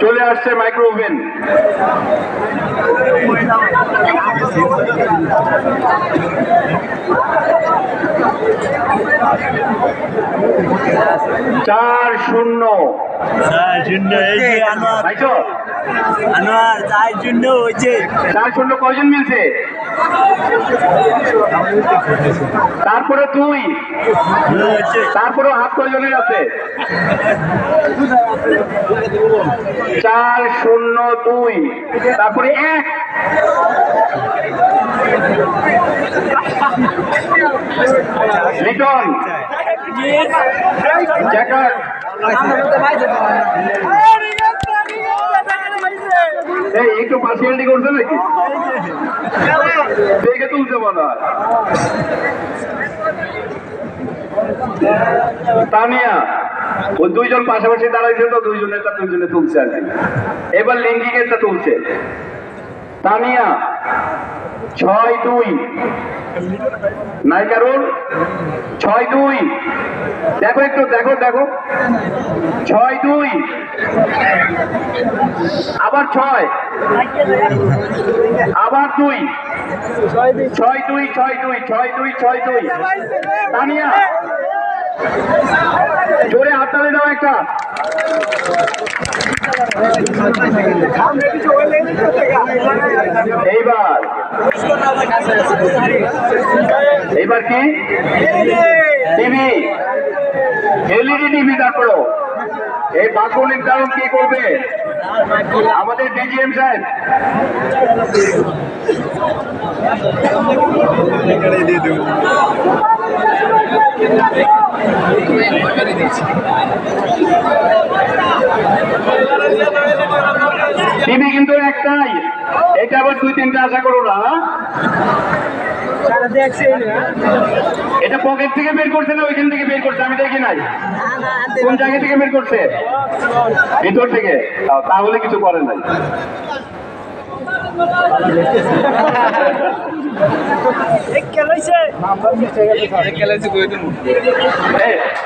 চলে আসছে micro oven চার শূন্য। চার শূন্য আনোয়ার চার শূন্য হয়েছে চার শূন্য কয়জন মিলছে? তারপরে তুই তারপরে হাত কয়জনের আছে। চার শূন্য দুই। তারপরে এক। লিটন। জ্যাকার। একটু পার্সিয়ালিটি করছে নাকি? দেখে তুলতে মনে তানিয়া, ওই দুইজন পাশাপাশি দাঁড়াইছে তো দুইজনেরটা দুইজনে তুলছে আর কি। এবার লিঙ্গিকেরটা তুলছে। তানিয়া ছয় দুই। নাই কারণ ছয় দুই। দেখো একটু, দেখো দেখো। ছয় দুই। আবার ছয়। আবার দুই, ছয় দুই ছয় দুই ছয় দুই ছয় দুই। তানিয়া। জোরে হাততালি দাও একটা। এইবার। এইবার কি? টিভি। এলইডি টিভি তারপরও এই বাক্য নির্ধারণ কি করবে? আমাদের ডিজিএম সাহেব। টিভি কিন্তু একটাই। এটা আবার দুই তিনটা আশা করো না হ্যাঁ? এটা পকেট থেকে বের করছে না ওইখান থেকে বের করছে? আমি দেখি নাই। কোন জায়গা থেকে বের করছে? ভিতর থেকে। তাও- তাহলে কিছু করে নাই।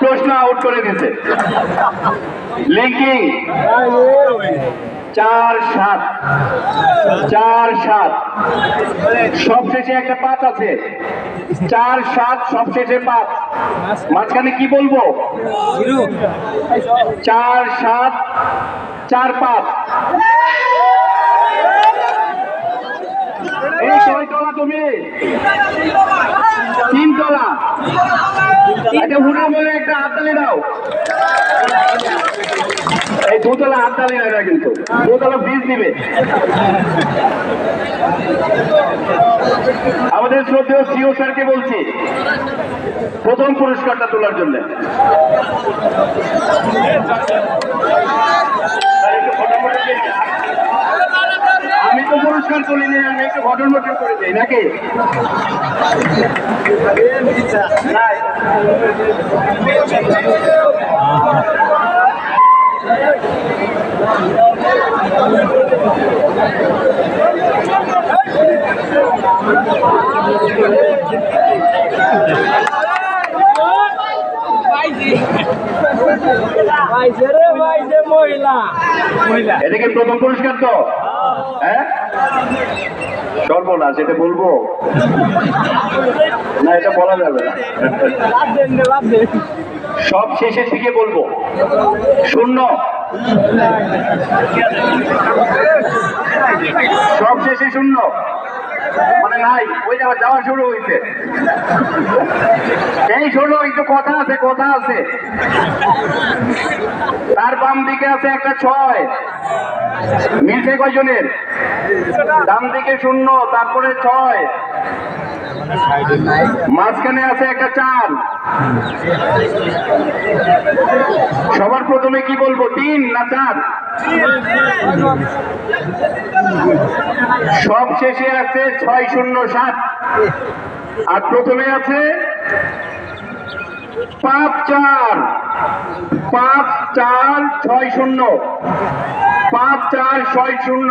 প্রশ্ন আউট করে দিয়েছে। লিঙ্কিং চার সাত চার সাত। সবশেষে একটা পাঁচ আছে। চার সাত সবশেষে পাঁচ। মাঝখানে কি বলব? চার সাত, চার পাঁচ। এই কয়তলা তুমি। তিনতলা একটা হুড়ে বলে একটা হাততালি দাও। এই দুতলা হাততালি না কিন্তু। দুতলা ফিস দিবে। আমাদের শ্রদ্ধেয় সিও স্যারকে বলছি, প্রথম পুরস্কারটা তোলার জন্য। আমি তো পুরস্কার তুলিনি আমি একটু ঘটন ঘটন করে দিই নাকি নাই। এটা কি প্রথম পুরস্কার তো? হ্যাঁ? সর্বনাশ এটা বলব? না এটা বলা যাবে না। সব শেষের দিকে বলব। শূন্য। সব শেষে শূন্য। মানে নাই ওই যাওয়া যাওয়া শুরু হয়েছে এই শোনো, একটু কথা আছে কথা আছে। তার বাম দিকে আছে একটা ছয় মিলছে কয়জনের? ডান দিকে শূন্য, তারপরে ছয়। মাঝখানে আছে একটা চার। সবার প্রথমে কি বলব, তিন না চার? সব শেষে আছে ছয় শূন্য সাত। আর প্রথমে আছে পাঁচ চার। পাঁচ চার ছয় শূন্য। পাঁচ চার ছয় শূন্য।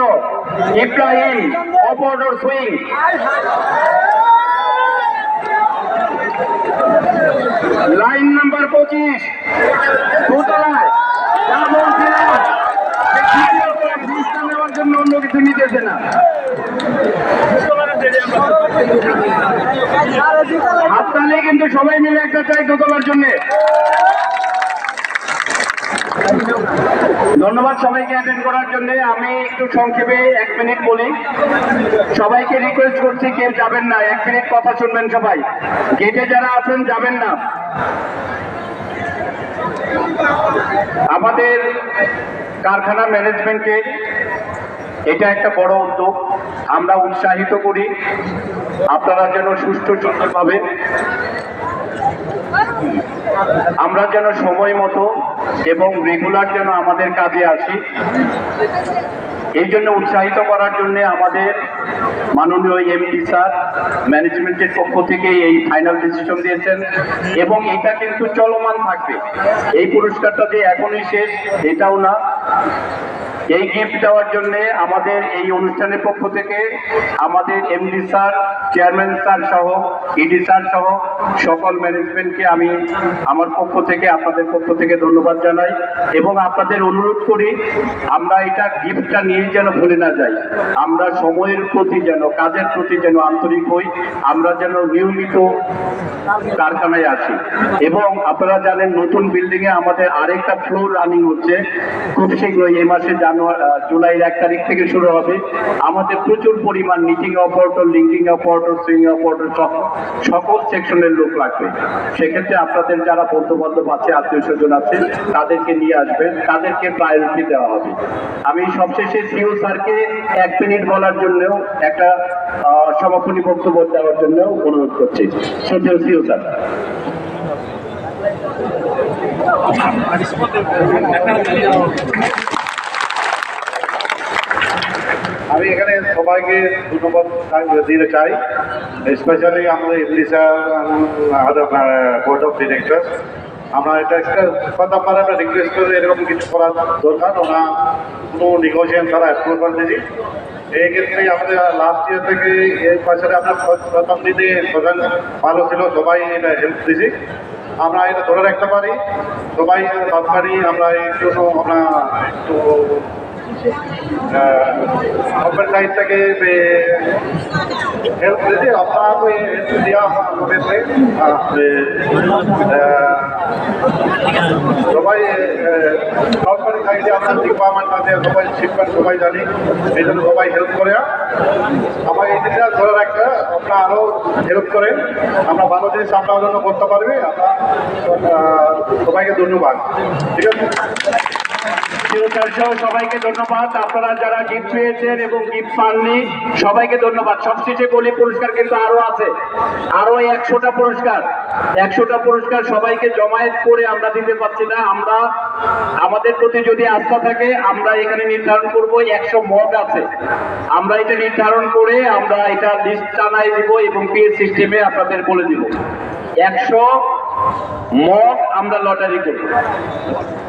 ইব্রাহিম অপর্ডর সুইং লাইন নাম্বার পঁচিশ। দোতলায় যা বলছিলাম যে দ্বিতীয় করে ব্রিজটা নেওয়ার জন্য অন্য কিছু নিতেছে না। হাততালি কিন্তু সবাই মিলে একটা চাই দোতলার জন্য। ধন্যবাদ সবাইকে অ্যাটেন্ড করার জন্য। আমি একটু সংক্ষেপে এক মিনিট বলি। সবাইকে রিকোয়েস্ট করছি, কেউ যাবেন না। এক মিনিট কথা শুনবেন সবাই। গেটে যারা আছেন, যাবেন না। আমাদের কারখানা ম্যানেজমেন্টে এটা একটা বড় উদ্যোগ। আমরা উৎসাহিত করি। আপনারা যেন সুস্থ সুষ্ঠু সুন্দরভাবে আমরা যেন সময় মতো এবং রেগুলার যেন আমাদের কাজে আসি। এই জন্য উৎসাহিত করার জন্য আমাদের মাননীয় এমপি স্যার ম্যানেজমেন্টের পক্ষ থেকে এই ফাইনাল ডিসিশন দিয়েছেন এবং এটা কিন্তু চলমান থাকবে। এই পুরস্কারটা যে এখনই শেষ, এটাও না। এই গিফট দেওয়ার জন্য আমাদের এই অনুষ্ঠানের পক্ষ থেকে আমাদের এমডি স্যার চেয়ারম্যান স্যার সহ ইডি স্যার সহ সকল ম্যানেজমেন্টকে আমি আমার পক্ষ থেকে, আপনাদের পক্ষ থেকে ধন্যবাদ জানাই এবং আপনাদের অনুরোধ করি, আমরা এটা গিফটটা নিয়ে যেন ভুলে না যাই। আমরা সময়ের প্রতি যেন, কাজের প্রতি যেন আন্তরিক হই, আমরা যেন নিয়মিত কারখানায় আছি। এবং আপনারা জানেন, নতুন বিল্ডিংয়ে আমাদের আরেকটা ফ্লোর রানিং হচ্ছে। খুব শীঘ্রই এই মাসে জানুয়ারি জুলাইয়ের এক তারিখ থেকে শুরু হবে। আমাদের প্রচুর পরিমাণ knitting operator linking operator sewing operator সকল সেকশনের লোক লাগবে। সেক্ষেত্রে আপনাদের যারা বন্ধু বান্ধব আছে আত্মীয় স্বজন আছে, তাদেরকে নিয়ে আসবেন। তাদেরকে প্রায়োরিটি দেওয়া হবে। আমি সবশেষে সিও স্যারকে এক মিনিট বলার জন্যও একটা সমাপনী বক্তব্য দেওয়ার জন্য অনুরোধ করছি। শ্রদ্ধেয় সিও স্যার। আমি এখানে সবাইকে ধন্যবাদ দিতে চাই স্পেশালি আমাদের MD sir board of director আমরা এটা একটা কথা পারে, আমরা রিকোয়েস্ট করে এরকম কিছু করার দরকার। ওরা কোনো নেগোসিয়েশন তারা অ্যাপ্রুভ করে দিয়েছি। এই ক্ষেত্রে আমাদের লাস্ট ইয়ার থেকে এর পাশে আমরা প্রথম দিনে প্রধান ভালো ছিল, সবাই এটা হেল্প দিয়েছি। আমরা এটা ধরে রাখতে পারি। সবাই সরকারি, আমরা এই জন্য আমরা একটু সাইড থেকে হেল্প দিতে আপনারা তো হেল্প দেওয়া হবে সবাই সরকারি সাইডে আপনার ডিপার্টমেন্ট আছে, সবাই শিখবেন সবাই জানি, এই জন্য সবাই হেল্প করে। আমার এই জিনিসটা ধরে রাখতে, আপনারা আরও হেল্প করেন, আমরা ভালো জিনিস আপনার জন্য করতে পারবে, আমরা সবাইকে ধন্যবাদ। ঠিক আছে? সবাইকে ধন্যবাদ। আপনারা যারা গিফট পেয়েছেন এবং গিফট পাননি, সবাইকে ধন্যবাদ। সবশেষে বলি, পুরস্কার কিন্তু আরও আছে। আরও একশোটা পুরস্কার। একশোটা পুরস্কার সবাইকে জমায়েত করে আমরা দিতে পারছি না। আমরা, আমাদের প্রতি যদি আস্থা থাকে, আমরা এখানে নির্ধারণ করব, একশো মগ আছে। আমরা এটা নির্ধারণ করে আমরা এটা লিস্ট টানাই দিব এবং পিএস সিস্টেমে আপনাদের বলে দিব। একশো মগ আমরা লটারি করব।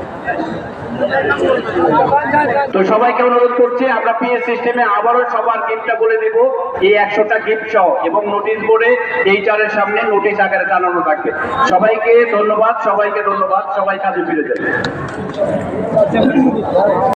তো সবাইকে অনুরোধ করছি, আমরা পিএস সিস্টেমে আবারও সবার গিফটটা বলে দেব। এই একশোটা গিফট সহ, এবং নোটিশ বোর্ডে এই চারের সামনে নোটিশ আকারে জানানো থাকবে। সবাইকে ধন্যবাদ সবাইকে ধন্যবাদ, সবাই কাজে ফিরে যাবে।